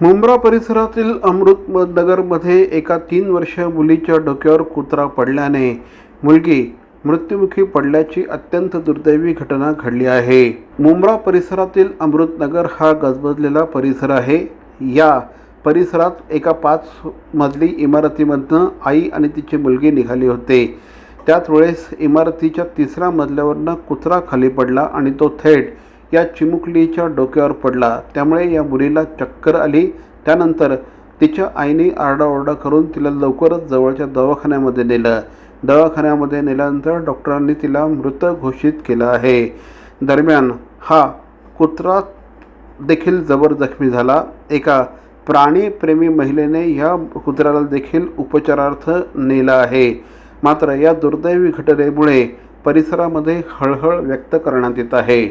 मुंब्रा परिसरातील अमृत नगरमध्ये एका तीन वर्ष मुलीच्या डोक्यावर कुत्रा पडल्याने मुलगी मृत्युमुखी पडल्याची अत्यंत दुर्दैवी घटना घडली आहे. मुंब्रा परिसरातील अमृतनगर हा गजबजलेला परिसर आहे. या परिसरात एका पाच मजली इमारतीमधनं आई आणि तिची मुलगी निघाली होते. त्याच वेळेस इमारतीच्या तिसऱ्या मजल्यावरनं कुत्रा खाली पडला आणि तो थेट या चिमुकलीच्या डोक्यावर पडला. त्यामुळे या मुलीला चक्कर आली. त्यानंतर तिच्या आईने आरडाओरडा करून तिला लवकरच जवळच्या दवाखान्यामध्ये नेलं. दवाखान्यामध्ये नेल्यानंतर डॉक्टरांनी तिला मृत घोषित केलं आहे. दरम्यान हा कुत्रा देखील जबर जखमी झाला. एका प्राणीप्रेमी महिलेने या कुत्र्याला देखील उपचारार्थ नेलं आहे. मात्र या दुर्दैवी घटनेमुळे परिसरामध्ये हळहळ व्यक्त करण्यात येत आहे.